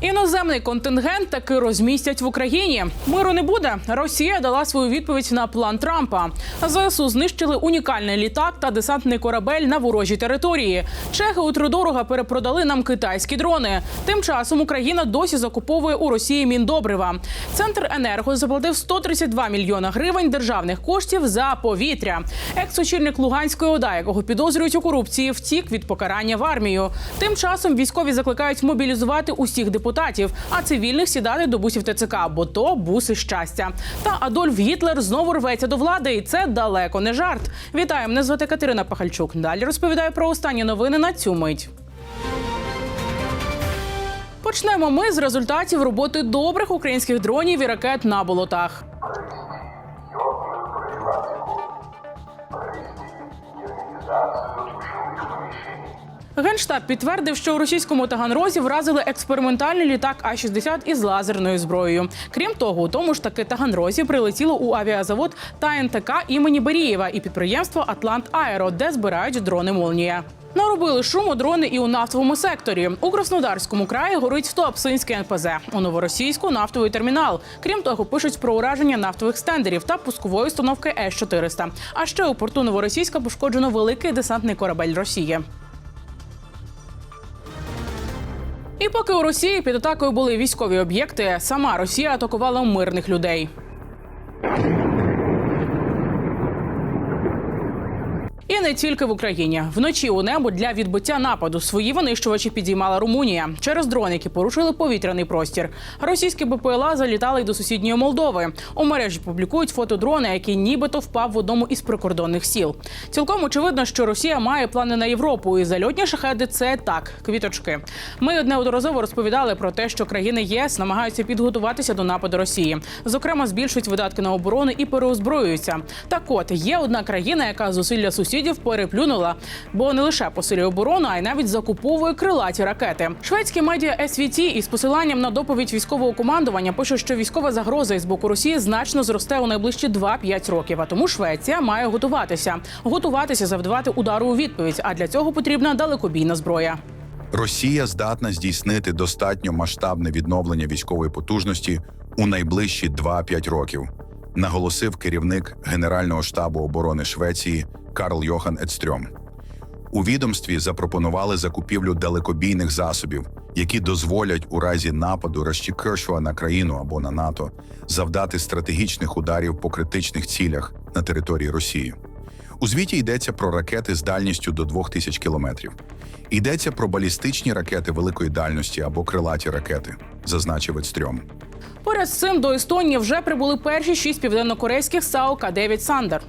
Іноземний контингент таки розмістять в Україні. Миру не буде. Росія дала свою відповідь на план Трампа. ЗСУ знищили унікальний літак та десантний корабель на ворожій території. Чехи утридорога перепродали нам китайські дрони. Тим часом Україна досі закуповує у Росії міндобрива. Центр енерго заплатив 132 мільйона гривень державних коштів за повітря. Екс-очільник Луганської ОДА, якого підозрюють у корупції, втік від покарання в армію. Тим часом військові закликають мобілізувати усіх депутатів, а цивільних сідати до бусів ТЦК, бо то буси щастя. Та Адольф Гітлер знову рветься до влади, і це далеко не жарт. Вітаю, мене звати Катерина Пахальчук. Далі розповідаю про останні новини на цю мить. Почнемо ми з результатів роботи добрих українських дронів і ракет на болотах. Генштаб підтвердив, що у російському Таганрозі вразили експериментальний літак А-60 із лазерною зброєю. Крім того, у тому ж таки Таганрозі прилетіло у авіазавод ТНТК імені Берієва і підприємство Атлант Аеро, де збирають дрони Молнія. Наробили шуму дрони і у нафтовому секторі. У Краснодарському краї горить Туапсинський НПЗ. У Новоросійську нафтовий термінал. Крім того, пишуть про ураження нафтових стендерів та пускової установки С-400. А ще у порту Новоросійська пошкоджено великий десантний корабель Росії. І поки у Росії під атакою були військові об'єкти, сама Росія атакувала мирних людей. І не тільки в Україні. Вночі у небо для відбиття нападу свої винищувачі підіймала Румунія через дрон, які порушили повітряний простір. Російські БПЛА залітали й до сусідньої Молдови. У мережі публікують фото дрона, який нібито впав в одному із прикордонних сіл. Цілком очевидно, що Росія має плани на Європу, і зальотні шахеди це так, квіточки. Ми неодноразово розповідали про те, що країни ЄС намагаються підготуватися до нападу Росії. Зокрема, збільшують видатки на оборону і переозброюються. Так от є одна країна, яка зусилля сусідів переплюнула, бо не лише посилює оборону, а й навіть закуповує крилаті ракети. Шведські медіа SVT із посиланням на доповідь військового командування пише, що військова загроза із боку Росії значно зросте у найближчі 2-5 років. А тому Швеція має готуватися, готуватися завдавати удару у відповідь. А для цього потрібна далекобійна зброя. Росія здатна здійснити достатньо масштабне відновлення військової потужності у найближчі 2-5 років, наголосив керівник Генерального штабу оборони Швеції Карл Йохан Едстрьом. У відомстві запропонували закупівлю далекобійних засобів, які дозволять у разі нападу Рощікершва на країну або на НАТО завдати стратегічних ударів по критичних цілях на території Росії. У звіті йдеться про ракети з дальністю до 2000 кілометрів. Йдеться про балістичні ракети великої дальності або крилаті ракети, зазначив Едстрьом. Поряд з цим до Естонії вже прибули перші шість південнокорейських САУ К-9 Сандер.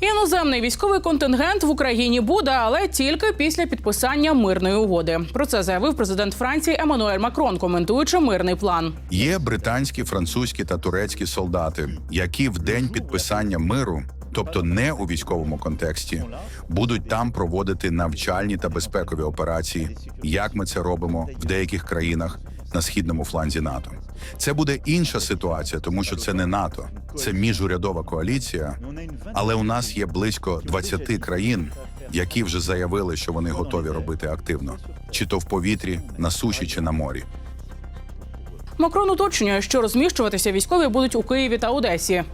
Іноземний військовий контингент в Україні буде, але тільки після підписання мирної угоди. Про це заявив президент Франції Еммануель Макрон, коментуючи мирний план. Є британські, французькі та турецькі солдати, які в день підписання миру, тобто не у військовому контексті, будуть там проводити навчальні та безпекові операції, як ми це робимо в деяких країнах на східному фланзі НАТО. Це буде інша ситуація, тому що це не НАТО, це міжурядова коаліція. Але у нас є близько 20 країн, які вже заявили, що вони готові робити активно, чи то в повітрі, на суші, чи на морі. Макрон уточнює, що розміщуватися військові будуть у Києві та Одесі.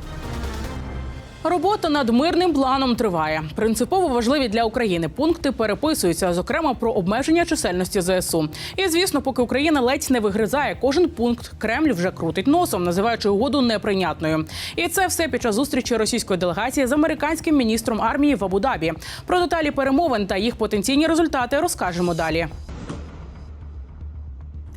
Робота над мирним планом триває. Принципово важливі для України пункти переписуються, зокрема про обмеження чисельності ЗСУ. І звісно, поки Україна ледь не вигризає кожен пункт, Кремль вже крутить носом, називаючи угоду неприйнятною. І це все під час зустрічі російської делегації з американським міністром армії в Абу-Дабі. Про деталі перемовин та їх потенційні результати розкажемо далі.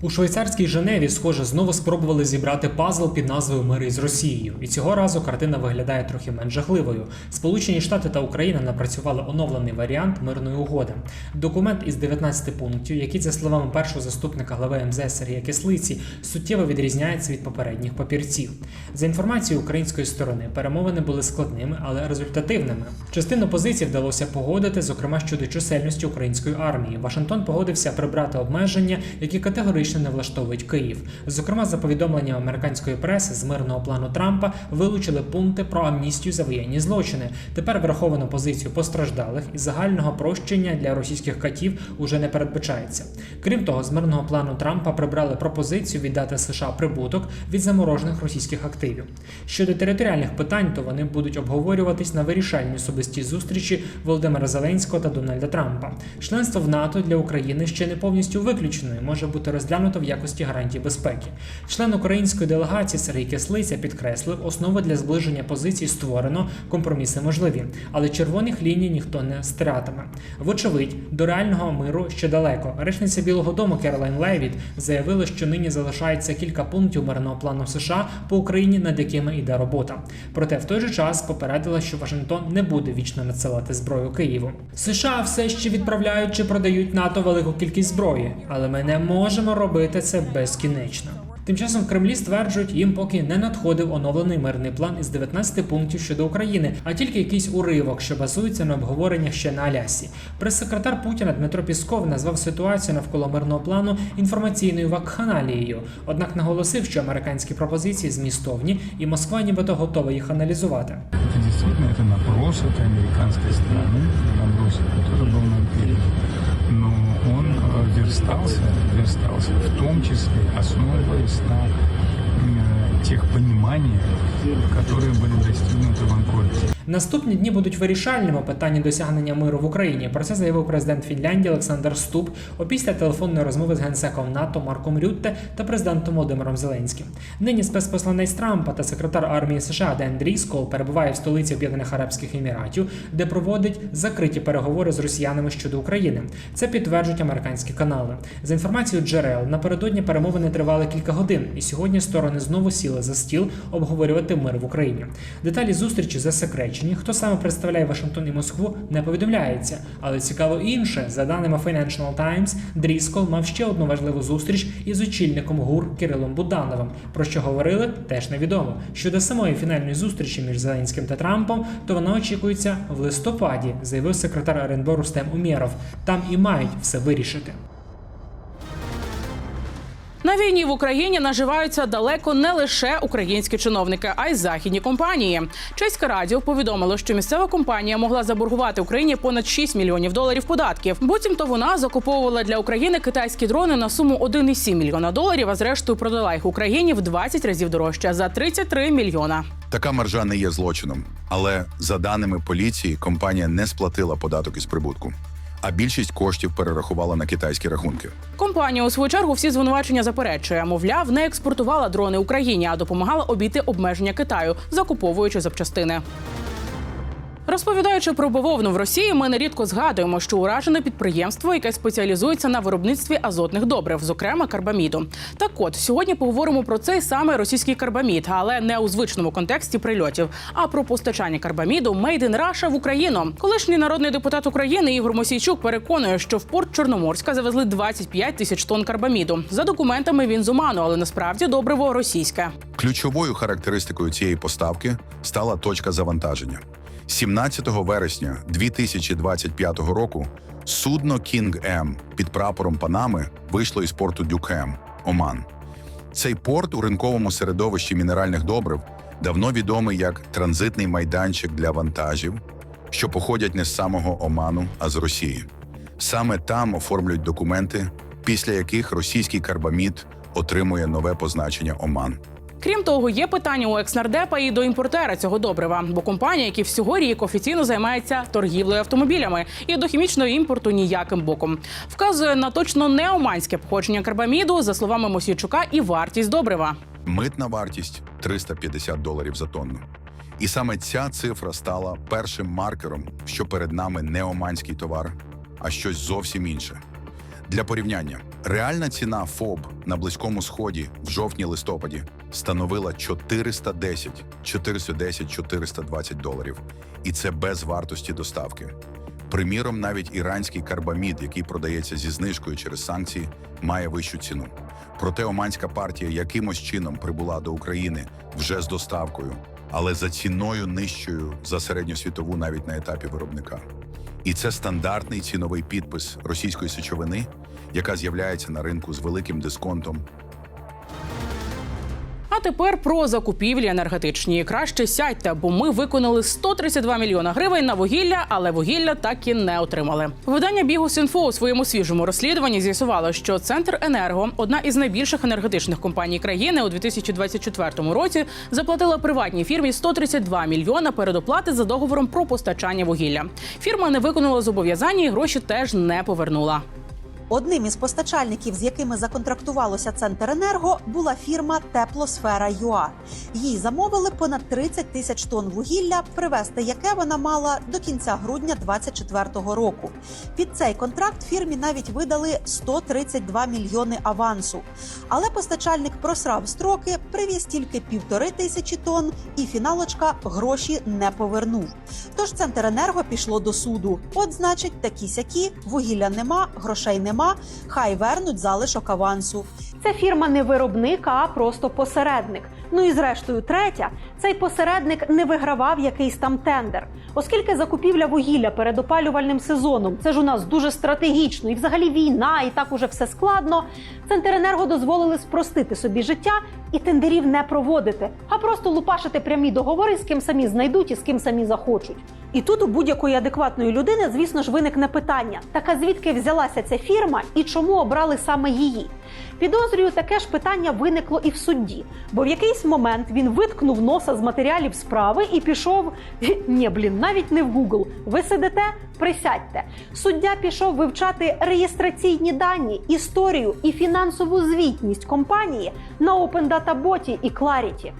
У швейцарській Женеві, схоже, знову спробували зібрати пазл під назвою Мир із Росією. І цього разу картина виглядає трохи менш жахливою. Сполучені Штати та Україна напрацювали оновлений варіант мирної угоди. Документ із 19 пунктів, який, за словами першого заступника глави МЗС Сергія Кислиці, суттєво відрізняється від попередніх папірців. За інформацією української сторони, перемовини були складними, але результативними. Частину позицій вдалося погодити, зокрема щодо чисельності української армії. Вашингтон погодився прибрати обмеження, які категорично категорично не влаштовують Київ. Зокрема, за повідомленням американської преси з мирного плану Трампа вилучили пункти про амністію за воєнні злочини. Тепер враховано позицію постраждалих і загального прощення для російських катів уже не передбачається. Крім того, з мирного плану Трампа прибрали пропозицію віддати США прибуток від заморожених російських активів. Щодо територіальних питань, то вони будуть обговорюватись на вирішальній особистій зустрічі Володимира Зеленського та Дональда Трампа. Членство в НАТО для України ще не повністю виключено і може бути розглянуто в якості гарантії безпеки. Член української делегації Сергій Кислиця підкреслив, основи для зближення позицій створено, компроміси можливі, але червоних ліній ніхто не стиратиме. Вочевидь, до реального миру ще далеко. Речниця Білого Дому Керолайн Левіт заявила, що нині залишається кілька пунктів мирного плану США по Україні, над якими йде робота. Проте в той же час попередила, що Вашингтон не буде вічно надсилати зброю Києву. США все ще відправляють чи продають НАТО велику кількість зброї, але ми не можемо робити це безкінечно. Тим часом в Кремлі стверджують, їм поки не надходив оновлений мирний план із 19 пунктів щодо України, а тільки якийсь уривок, що базується на обговореннях ще на Алясі. Прес-секретар Путіна Дмитро Пісков назвав ситуацію навколо мирного плану інформаційною вакханалією, однак наголосив, що американські пропозиції змістовні, і Москва нібито готова їх аналізувати. Это действительно это наброс от американской стороны, наброс, который был нам передан. Но он э, верстался, верстался в том числе, основываясь на э, тех пониманиях, которые были достигнуты в Анкоре. Наступні дні будуть вирішальними у питанні досягнення миру в Україні. Про це заявив президент Фінляндії Олександр Ступ опісля телефонної розмови з генсеком НАТО Марком Рютте та президентом Володимиром Зеленським. Нині спецпосланець Трампа та секретар армії США Ден Дріскол перебуває в столиці Об'єднаних Арабських Еміратів, де проводить закриті переговори з росіянами щодо України. Це підтверджують американські канали. За інформацією джерел, напередодні перемовини тривали кілька годин, і сьогодні сторони знову сіли за стіл обговорювати мир в Україні. Деталі зустрічі засекречені. Хто саме представляє Вашингтон і Москву, не повідомляється. Але цікаво інше, за даними Financial Times, Дріскол мав ще одну важливу зустріч із очільником ГУР Кирилом Будановим. Про що говорили, теж невідомо. Щодо самої фінальної зустрічі між Зеленським та Трампом, то вона очікується в листопаді, заявив секретар РНБО Рустем Умєров. Там і мають все вирішити. На війні в Україні наживаються далеко не лише українські чиновники, а й західні компанії. Чеське радіо повідомило, що місцева компанія могла заборгувати Україні понад 6 мільйонів доларів податків. Буцімто вона закуповувала для України китайські дрони на суму 1,7 мільйона доларів, а зрештою продала їх Україні в 20 разів дорожче за 33 мільйона. Така маржа не є злочином, але за даними поліції, компанія не сплатила податок із прибутку, а більшість коштів перерахувала на китайські рахунки. Компанія у свою чергу всі звинувачення заперечує. Мовляв, не експортувала дрони Україні, а допомагала обійти обмеження Китаю, закуповуючи запчастини. Розповідаючи про бавовну в Росії, ми нерідко згадуємо, що уражене підприємство, яке спеціалізується на виробництві азотних добрив, зокрема карбаміду. Так от сьогодні поговоримо про цей саме російський карбамід, але не у звичному контексті прильотів, а про постачання карбаміду Made in Russia в Україну. Колишній народний депутат України Ігор Мосійчук переконує, що в порт Чорноморська завезли 25 тисяч тонн карбаміду. За документами він з Оману, але насправді добриво російське. Ключовою характеристикою цієї поставки стала точка завантаження. 17 вересня 2025 року судно Кінг М під прапором Панами вийшло із порту Дюкем, Оман. Цей порт у ринковому середовищі мінеральних добрив давно відомий як транзитний майданчик для вантажів, що походять не з самого Оману, а з Росії. Саме там оформлюють документи, після яких російський карбамід отримує нове позначення Оман. Крім того, є питання у екснардепа і до імпортера цього добрива, бо компанія, які всього рік офіційно займається торгівлею автомобілями і до хімічного імпорту ніяким боком, вказує на точно не оманське походження карбаміду, за словами Мосійчука, і вартість добрива. Митна вартість 350 доларів за тонну. І саме ця цифра стала першим маркером, що перед нами не оманський товар, а щось зовсім інше. Для порівняння, реальна ціна ФОБ на Близькому Сході в жовтні-листопаді становила 410, 410, 420 доларів. І це без вартості доставки. Приміром, навіть іранський карбамід, який продається зі знижкою через санкції, має вищу ціну. Проте оманська партія якимось чином прибула до України вже з доставкою, але за ціною нижчою за середньосвітову навіть на етапі виробника. І це стандартний ціновий підпис російської сечовини, яка з'являється на ринку з великим дисконтом тепер про закупівлі енергетичні. Краще сядьте, бо ми виконали 132 мільйона гривень на вугілля, але вугілля так і не отримали. Видання Бігус.Інфо у своєму свіжому розслідуванні з'ясувало, що Центр Енерго, одна із найбільших енергетичних компаній країни, у 2024 році заплатила приватній фірмі 132 мільйона передоплати за договором про постачання вугілля. Фірма не виконала зобов'язання і гроші теж не повернула. Одним із постачальників, з якими законтрактувалося Центренерго, була фірма Теплосфера ЮА. Їй замовили понад 30 тисяч тонн вугілля, привезти яке вона мала до кінця грудня 2024 року. Під цей контракт фірмі навіть видали 132 мільйони авансу. Але постачальник просрав строки, привіз тільки півтори тисячі тонн, і фіналочка гроші не повернув. Тож Центренерго пішло до суду. От, значить, такі сякі, вугілля нема, грошей нема. Хай вернуть залишок авансу. Це фірма не виробник, а просто посередник. Ну і зрештою, третя, цей посередник не вигравав якийсь там тендер, оскільки закупівля вугілля перед опалювальним сезоном це ж у нас дуже стратегічно, і взагалі війна, і так уже все складно. Центренерго дозволили спростити собі життя і тендерів не проводити, а просто лупашити прямі договори, з ким самі знайдуть і з ким самі захочуть. І тут у будь-якої адекватної людини, звісно ж, виникне питання: так а звідки взялася ця фірма і чому обрали саме її? Підозрюю, таке ж питання виникло і в судді, бо в якийсь момент він виткнув носа з матеріалів справи і пішов. Ні, блін, навіть не в Google. Ви сидите, присядьте. Суддя пішов вивчати реєстраційні дані, історію і фінансову звітність компанії на Open Data і Clarity.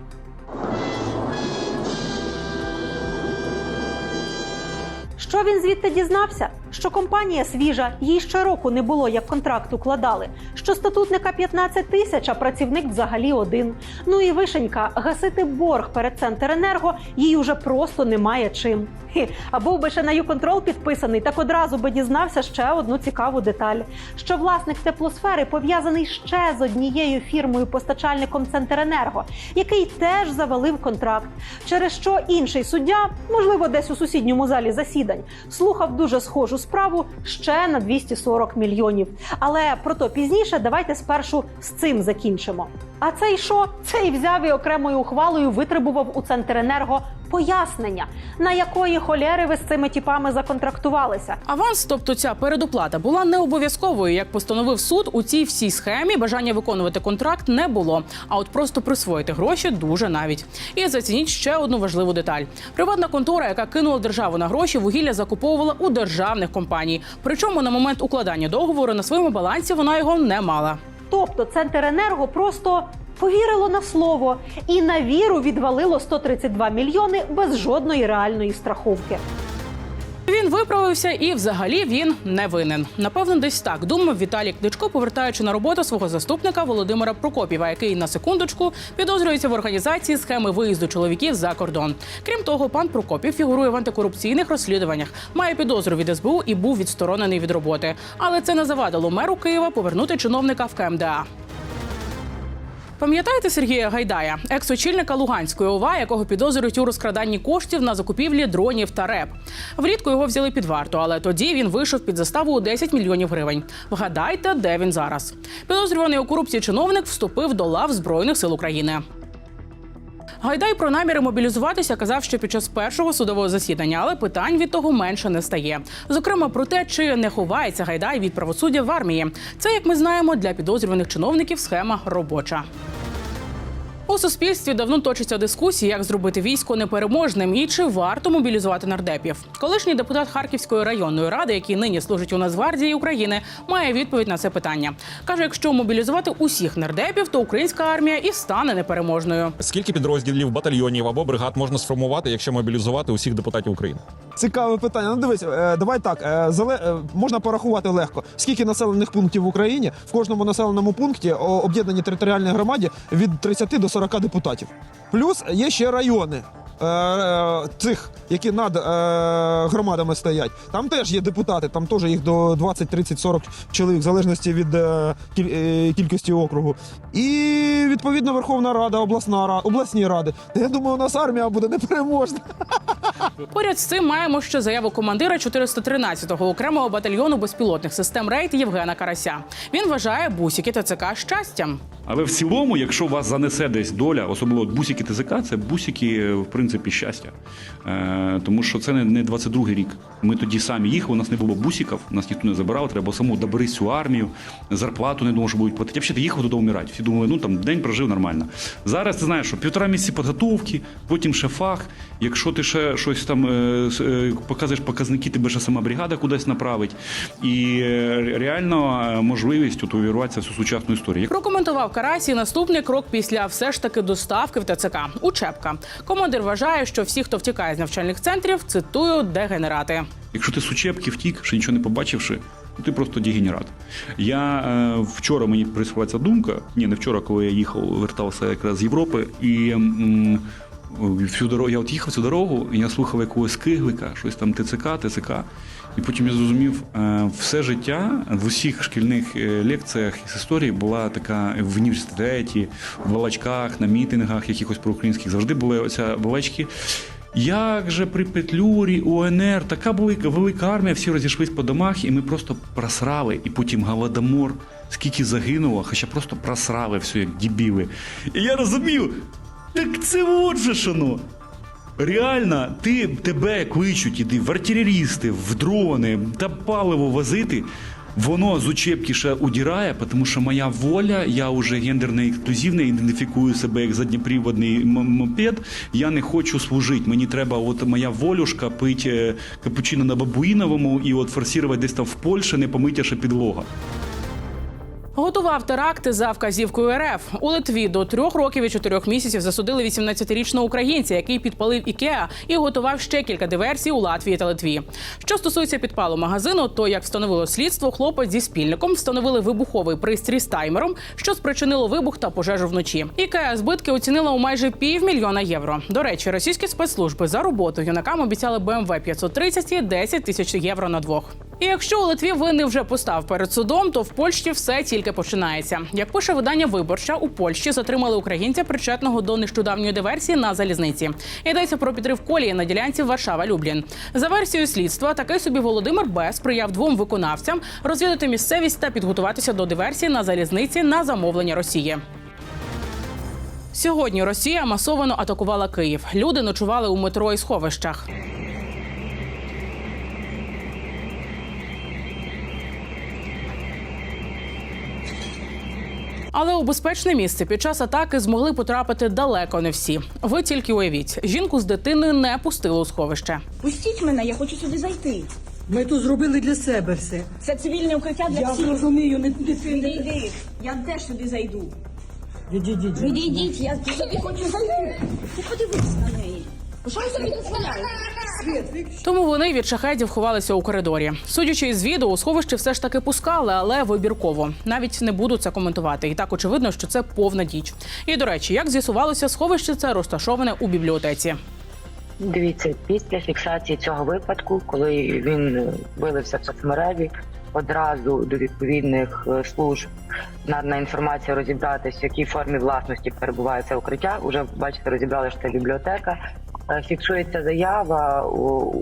Що він звідти дізнався? Що компанія свіжа, їй ще року не було, як контракт укладали. Що статутника 15 тисяч, а працівник взагалі один. Ну і вишенька, гасити борг перед Центренерго їй уже просто немає чим. Хі, А був би ще на Юконтрол підписаний, так одразу би дізнався ще одну цікаву деталь: що власник теплосфери пов'язаний ще з однією фірмою постачальником Центренерго, який теж завалив контракт. Через що інший суддя, можливо, десь у сусідньому залі засідань, слухав дуже схожу справу ще на 240 мільйонів. Але про то пізніше давайте спершу з цим закінчимо. А цей що? Цей взяв і окремою ухвалою витребував у Центренерго пояснення, на якої холєри ви з цими тіпами законтрактувалися. Аванс, тобто ця передоплата, була не обов'язковою. Як постановив суд, у цій всій схемі бажання виконувати контракт не було. А от просто присвоїти гроші дуже навіть. І зацініть ще одну важливу деталь: приватна контора, яка кинула державу на гроші, вугілля закуповувала у державних компаній. Причому на момент укладання договору на своєму балансі вона його не мала. Тобто Центренерго просто повірило на слово і на віру відвалило 132 мільйони без жодної реальної страховки. Він виправився і взагалі він не винен. Напевно, десь так думав Віталій Кличко, повертаючи на роботу свого заступника Володимира Прокопєва, який на секундочку підозрюється в організації схеми виїзду чоловіків за кордон. Крім того, пан Прокопів фігурує в антикорупційних розслідуваннях, має підозру від СБУ і був відсторонений від роботи. Але це не завадило меру Києва повернути чиновника в КМДА. Пам'ятаєте Сергія Гайдая, екс-очільника Луганської ОВА, якого підозрюють у розкраданні коштів на закупівлі дронів та РЕП? Влітку його взяли під варту, але тоді він вийшов під заставу у 10 мільйонів гривень. Вгадайте, де він зараз? Підозрюваний у корупції чиновник вступив до лав Збройних сил України. Гайдай про наміри мобілізуватися казав, що під час першого судового засідання, але питань від того менше не стає. Зокрема, про те, чи не ховається Гайдай від правосуддя в армії. Це, як ми знаємо, для підозрюваних чиновників схема робоча. У суспільстві давно точиться дискусії, як зробити військо непереможним і чи варто мобілізувати нардепів. Колишній депутат Харківської районної ради, який нині служить у Нацгвардії України, має відповідь на це питання. каже: якщо мобілізувати усіх нардепів, то українська армія і стане непереможною. Скільки підрозділів, батальйонів або бригад можна сформувати, якщо мобілізувати усіх депутатів України? Цікаве питання. Ну дивись, е, давай так. е, зале- е, можна порахувати легко. Скільки населених пунктів в Україні в кожному населеному пункті об'єднані територіальній громаді від 30 до 40 депутатів. Плюс є ще райони. е, е, Цих, які над е, громадами стоять, там теж є депутати, там теж їх до 20, 30, 40 чоловік, в залежності від е, е, кількості округу. І відповідно Верховна Рада, обласна рада, обласні ради. Я думаю, у нас армія буде непереможна. Поряд з цим маємо ще заяву командира 413-го окремого батальйону безпілотних систем рейд Євгена Карася. Він вважає бусики ТЦК щастям. Але в цілому, якщо вас занесе десь доля, особливо от бусики ТЗК, це бусики, в принципі, щастя. Е, тому що це не, не 22-й рік. Ми тоді самі їхали, у нас не було бусиків, нас ніхто не забирав, треба саму добери цю армію, зарплату не думав, що будуть платити. Взагалі їхав додому вмирати. Всі думали, ну там день прожив нормально. Зараз ти знаєш, що півтора місяці підготовки, потім ще фах. Якщо ти ще щось там е, е, показуєш показники, тебе ще сама бригада кудись направить. І е, реально можливість от увірватися в цю сучасну історію. Прокоментував Карасі наступний крок після все ж таки доставки в ТЦК. Учебка. Командир вважає, що всі, хто втікає з навчальних центрів, цитую дегенерати. Якщо ти з учебки втік, ще нічого не побачивши, ти просто дегенерат. Я е, вчора мені прийшла ця думка. Ні, не вчора, коли я їхав, вертався якраз з Європи, і м, всю дорогу я от їхав цю дорогу, і я слухав якогось киглика, щось там ТЦК, ТЦК. І потім я зрозумів, е, все життя в усіх шкільних е, лекціях з історії була така в університеті, в балачках, на мітингах, якихось проукраїнських завжди були оця балачки. Як же при Петлюрі, УНР, така велика, армія, всі розійшлись по домах, і ми просто просрали. І потім голодомор, скільки загинуло, хоча просто просрали все, як дебіли. І я розумів, так це от же шано. Реально, ти тебе кличуть, іди в артилерісти, в дрони та паливо возити. Воно з учебки ще удирає, тому що моя воля, я вже гендерно ексклюзивний, ідентифікую себе як задніприводний мопед. Я не хочу служити. Мені треба, от моя волюшка пить е, капучино на бабуїновому і от форсувати десь там в Польщі, не помиття ще підлога. Готував теракти за вказівкою РФ. У Литві до трьох років і чотирьох місяців засудили 18-річного українця, який підпалив Ікеа і готував ще кілька диверсій у Латвії та Литві. Що стосується підпалу магазину, то як встановило слідство, хлопець зі спільником встановили вибуховий пристрій з таймером, що спричинило вибух та пожежу вночі. Ікеа збитки оцінила у майже півмільйона євро. До речі, російські спецслужби за роботу юнакам обіцяли BMW 530 і 10 тисяч євро на двох. І якщо у Литві винний вже постав перед судом, то в Польщі все тільки починається. Як пише видання виборча, у Польщі затримали українця, причетного до нещодавньої диверсії на залізниці. Йдеться про підрив колії на ділянці Варшава-Люблін. За версією слідства, такий собі Володимир Б. сприяв двом виконавцям розвідати місцевість та підготуватися до диверсії на залізниці на замовлення Росії. Сьогодні Росія масовано атакувала Київ. Люди ночували у метро і сховищах. Але у безпечне місце під час атаки змогли потрапити далеко не всі. Ви тільки уявіть, жінку з дитиною не пустили у сховище. Пустіть мене, я хочу сюди зайти. Ми тут зробили для себе все. Це цивільне укриття для Я всіх. розумію, не дитини. йди. Я теж сюди зайду. Відійдіть. Відійдіть, я собі хочу зайти. Ти подивись на неї. Тому вони від шахедів ховалися у коридорі. Судячи із відео, у сховище все ж таки пускали, але вибірково. Навіть не буду це коментувати. І так очевидно, що це повна діч. І до речі, як з'ясувалося, сховище це розташоване у бібліотеці. Дивіться, після фіксації цього випадку, коли він е, вилився в соцмережі, одразу до відповідних е, служб надана інформація розібратися, в якій формі власності перебуває це укриття. Уже бачите, розібрали що це бібліотека. Е, Фіксується заява,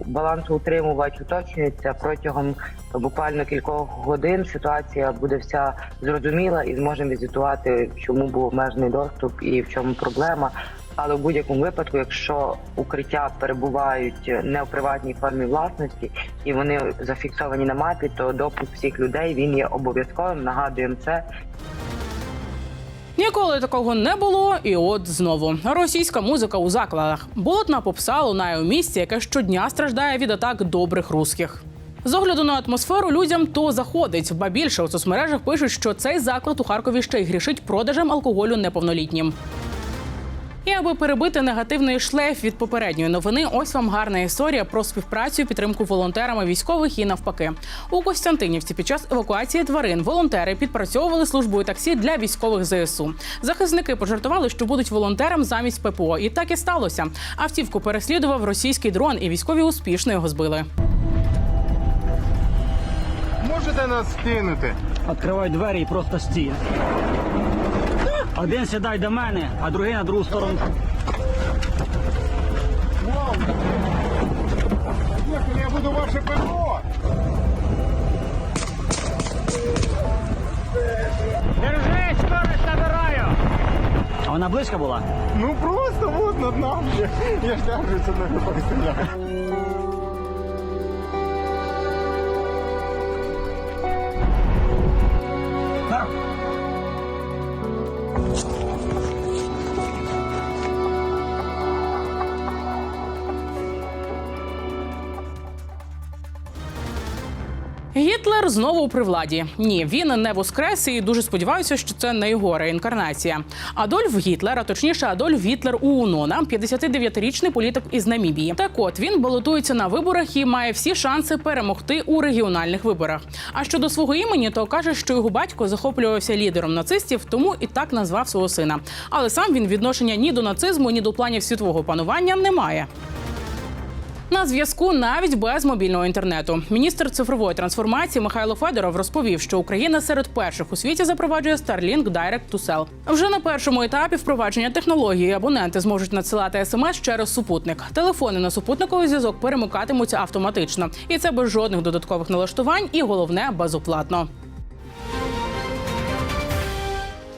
балансоутримувач уточнюється протягом буквально кількох годин. Ситуація буде вся зрозуміла і зможемо візитувати, чому був обмежений доступ і в чому проблема. Але в будь-якому випадку, якщо укриття перебувають не в приватній формі власності і вони зафіксовані на мапі, то допуск всіх людей він є обов'язковим. Нагадуємо це Ніколи такого не було, і от знову російська музика у закладах. Болотна попса лунає у місті, яке щодня страждає від атак добрих русських. З огляду на атмосферу людям то заходить, ба більше у соцмережах пишуть, що цей заклад у Харкові ще й грішить продажем алкоголю неповнолітнім. І аби перебити негативний шлейф від попередньої новини, ось вам гарна історія про співпрацю і підтримку волонтерами військових і навпаки. У Костянтинівці під час евакуації тварин волонтери підпрацьовували службою таксі для військових ЗСУ. Захисники пожартували, що будуть волонтерам замість ППО, і так і сталося. Автівку переслідував російський дрон, і військові успішно його збили. Можете нас кинути? Відкривай двері і просто стій. Один сідай до мене, а другий на другу сторону. буду ваше ПВО! Держи, скорость набираю! А вона близько була? Ну просто вот над нами. Я ж держу, це не постріляю. ました。Гітлер знову при владі. Ні, він не воскрес і дуже сподіваюся, що це не його реінкарнація. Адольф Гітлер, а точніше Адольф Гітлер Уунона, 59-річний політик із Намібії. Так от він балотується на виборах і має всі шанси перемогти у регіональних виборах. А щодо свого імені, то каже, що його батько захоплювався лідером нацистів, тому і так назвав свого сина. Але сам він відношення ні до нацизму, ні до планів світового панування не має. На зв'язку навіть без мобільного інтернету. Міністр цифрової трансформації Михайло Федоров розповів, що Україна серед перших у світі запроваджує Starlink Direct to Cell. Вже на першому етапі впровадження технології абоненти зможуть надсилати смс через супутник. Телефони на супутниковий зв'язок перемикатимуться автоматично, і це без жодних додаткових налаштувань, і головне безоплатно.